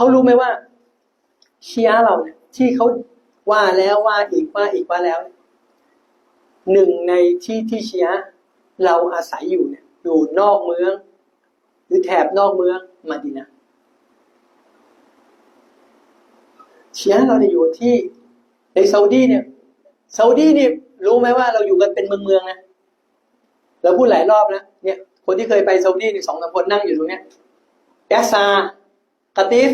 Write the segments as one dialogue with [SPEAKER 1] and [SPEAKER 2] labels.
[SPEAKER 1] เขารู้ไหมว่าเชียเราเนี่ยที่เขาว่าแล้วว่าอีกว่าอีกว่าแล้ว หนึ่งในที่ที่เชียเราอาศัยอยู่เนี่ย อยู่นอกเมือง หรือแถบนอกเมืองมาดีนะเชียร์เราจะอยู่ที่ในซาอุดีเนี่ยซาอุดีนี่รู้ไหมว่าเราอยู่กันเป็นเมืองเมืองนะเราพูดหลายรอบแล้วเนี่ย คนที่เคยไปซาอุดีนี่สองสามคนนั่งอยู่ตรงเนี้ยยาซา กาติฟ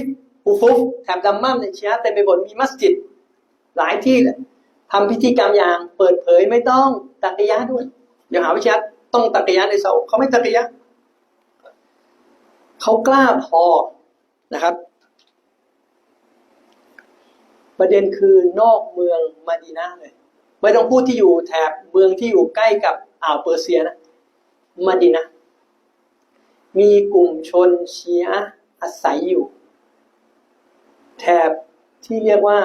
[SPEAKER 1] อูฟุฟแถบดัมมัมเนี่ยเชียร์เต็มไปหมดมีมัสยิด หลายที่เลยทำพิธีกรรมอย่างเปิดเผยไม่ต้องตักยะด้วยอย่าหาวิชาต้องตักยะในเสาเขาไม่ตักยะเขากล้าพอนะครับ ประเด็นคือนอกเมืองมาดีนาเลยไม่ต้องพูดที่อยู่แถบเมืองที่อยู่ใกล้กับอ่าวเปอร์เซียนะมาดีนามีกลุ่มชนเชียร์อาศัยอยู่ บที่เรียกว่า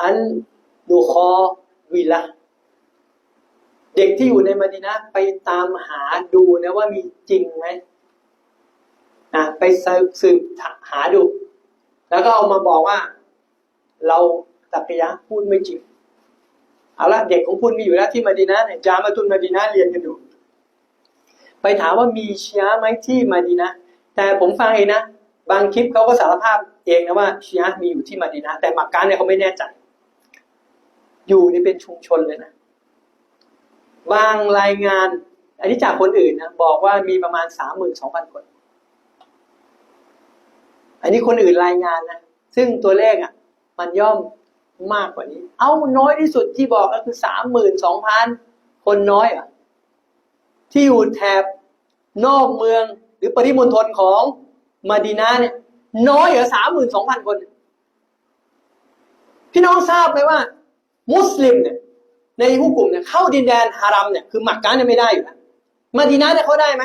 [SPEAKER 1] อันดูคอวิลาเด็กที่อยู่ในมาดีนาไปตามหาดูนะว่ามีจริงไหมนะไปสืบหาดู แล้วก็เอามาบอกว่า เราตักยะพูดไม่จริงเอาละเด็กของคุณมีอยู่แล้วที่มาดีนาเนี่ยจามาตุนมาดีนาเรียนกันอยู่ ไปถามว่ามีเชียร์ไหมที่มาดีนาแต่ผมฟังเองนะ บางคลิปเขาก็สารภาพเองนะว่าเชียร์มีอยู่ที่มาดีนาแต่มักการเนี่ยเขาไม่แน่ใจ อยู่นี่เป็นชุมชนเลยนะ บางรายงาน อันนี้จากคนอื่นนะบอกว่ามีประมาณสามหมื่นสองพันคน อันนี้คนอื่นรายงานนะ ซึ่งตัวเลขอะ มันย่อมมากกว่านี้ เอาน้อยที่สุดที่บอกก็คือสามหมื่นสองพันคนน้อยอะที่อยู่แถบนอกเมืองหรือปริมณฑลของ มาดีนาเนี่ยน้อยเหรอสามหมื่นสองพันคน พี่น้องทราบไหมว่า มุสลิมเนี่ย ในฮุกกลุ่มเนี่ยเข้าดินแดนฮารัมเนี่ยคือหมักกะเนี่ยไม่ได้อยู่แล้วมาดีนาเนี่ยเขาได้ไหม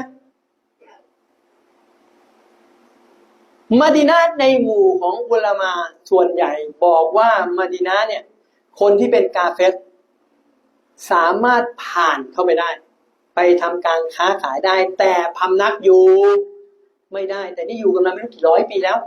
[SPEAKER 1] มาดีนาในหมู่ของอุลามาส่วนใหญ่บอกว่ามาดีนาเนี่ย คนที่เป็นกาเฟสสามารถผ่านเข้าไปได้ ไปทำการค้าขายได้ แต่พำนักอยู่ ไม่ได้ แต่นี่อยู่กันมาไม่รู้กี่ร้อยปีแล้ว